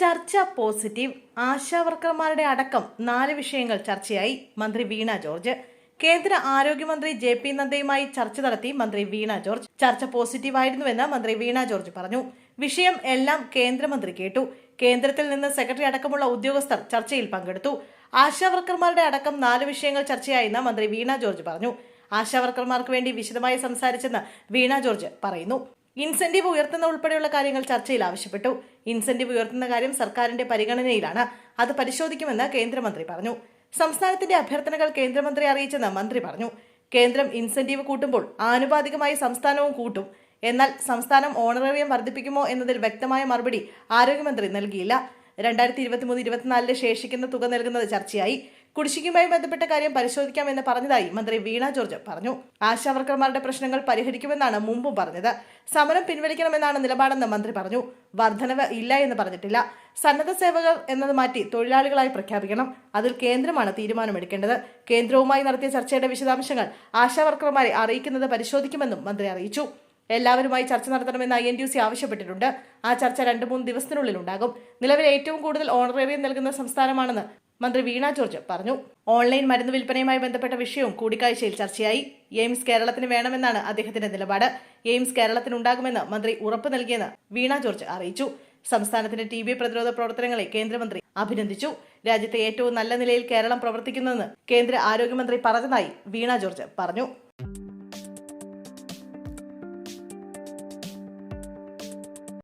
ചർച്ച പോസിറ്റീവ്. ആശാവർക്കർമാരുടെ അടക്കം നാല് വിഷയങ്ങൾ ചർച്ചയായി. മന്ത്രി വീണ ജോർജ്. കേന്ദ്ര ആരോഗ്യമന്ത്രി ജെ പി നദ്ദയുമായി ചർച്ച നടത്തി മന്ത്രി വീണ ജോർജ്. ചർച്ച പോസിറ്റീവ് പോസിറ്റീവായിരുന്നുവെന്ന് മന്ത്രി വീണ ജോർജ് പറഞ്ഞു. വിഷയം എല്ലാം കേന്ദ്രമന്ത്രി കേട്ടു. കേന്ദ്രത്തിൽ നിന്ന് സെക്രട്ടറി അടക്കമുള്ള ഉദ്യോഗസ്ഥർ ചർച്ചയിൽ പങ്കെടുത്തു. ആശാവർക്കർമാരുടെ അടക്കം നാല് വിഷയങ്ങൾ ചർച്ചയായെന്ന് മന്ത്രി വീണ ജോർജ് പറഞ്ഞു. ആശാവർക്കർമാർക്ക് വേണ്ടി വിശദമായി സംസാരിച്ചെന്ന് വീണ ജോർജ് പറയുന്നു. ഇൻസെന്റീവ് ഉയർത്തുന്ന ഉൾപ്പെടെയുള്ള കാര്യങ്ങൾ ചർച്ചയിൽ ആവശ്യപ്പെട്ടു. ഇൻസെന്റീവ് ഉയർത്തുന്ന കാര്യം സർക്കാരിന്റെ പരിഗണനയിലാണ്. അത് പരിശോധിക്കുമെന്ന് കേന്ദ്രമന്ത്രി പറഞ്ഞു. സംസ്ഥാനത്തിന്റെ അഭ്യർത്ഥനകൾ കേന്ദ്രമന്ത്രി അറിയിച്ചെന്ന് മന്ത്രി പറഞ്ഞു. കേന്ദ്രം ഇൻസെന്റീവ് കൂട്ടുമ്പോൾ ആനുപാതികമായി സംസ്ഥാനവും കൂട്ടും. എന്നാൽ സംസ്ഥാനം ഓണറേറിയം വർദ്ധിപ്പിക്കുമോ എന്നതിൽ വ്യക്തമായ മറുപടി ആരോഗ്യമന്ത്രി നൽകിയില്ല. രണ്ടായിരത്തി ഇരുപത്തിമൂന്ന് ഇരുപത്തിനാലിലെ ശേഷിക്കുന്ന തുക നൽകുന്നത് ചർച്ചയായി. കുടിശ്ശികയുമായി ബന്ധപ്പെട്ട കാര്യം പരിശോധിക്കാമെന്ന് പറഞ്ഞതായി മന്ത്രി വീണ ജോർജ് പറഞ്ഞു. ആശാവർക്കർമാരുടെ പ്രശ്നങ്ങൾ പരിഹരിക്കുമെന്നാണ് മുമ്പും പറഞ്ഞത്. സമരം പിൻവലിക്കണമെന്നാണ് നിലപാടെന്ന് മന്ത്രി പറഞ്ഞു. വർധനവ് ഇല്ല എന്ന് പറഞ്ഞിട്ടില്ല. സന്നദ്ധ സേവകർ എന്നത് മാറ്റി തൊഴിലാളികളായി പ്രഖ്യാപിക്കണം. അതിൽ കേന്ദ്രമാണ് തീരുമാനമെടുക്കേണ്ടത്. കേന്ദ്രവുമായി നടത്തിയ ചർച്ചയുടെ വിശദാംശങ്ങൾ ആശാവർക്കർമാരെ അറിയിക്കുന്നത് പരിശോധിക്കുമെന്നും മന്ത്രി അറിയിച്ചു. എല്ലാവരുമായി ചർച്ച നടത്തണമെന്ന് ഐ എൻ ടി സി ആവശ്യപ്പെട്ടിട്ടുണ്ട്. ആ ചർച്ച രണ്ടു മൂന്ന് ദിവസത്തിനുള്ളിൽ ഉണ്ടാകും. നിലവിൽ ഏറ്റവും കൂടുതൽ ഓണറേറിയം നൽകുന്ന സംസ്ഥാനമാണെന്ന് മന്ത്രി വീണ ജോർജ് പറഞ്ഞു. ഓൺലൈൻ മരുന്ന് വിൽപ്പനയുമായി ബന്ധപ്പെട്ട വിഷയവും കൂടിക്കാഴ്ചയിൽ ചർച്ചയായി. എയിംസ് കേരളത്തിന് വേണമെന്നാണ് അദ്ദേഹത്തിന്റെ നിലപാട്. എയിംസ് കേരളത്തിനുണ്ടാകുമെന്ന് മന്ത്രി ഉറപ്പ് നൽകിയെന്ന് വീണ ജോർജ് അറിയിച്ചു. സംസ്ഥാനത്തിന്റെ ടി ബി പ്രതിരോധ പ്രവർത്തനങ്ങളെ കേന്ദ്രമന്ത്രി അഭിനന്ദിച്ചു. രാജ്യത്തെ ഏറ്റവും നല്ല നിലയിൽ കേരളം പ്രവർത്തിക്കുന്നെന്ന് കേന്ദ്ര ആരോഗ്യമന്ത്രി പറഞ്ഞതായി വീണ ജോർജ് പറഞ്ഞു.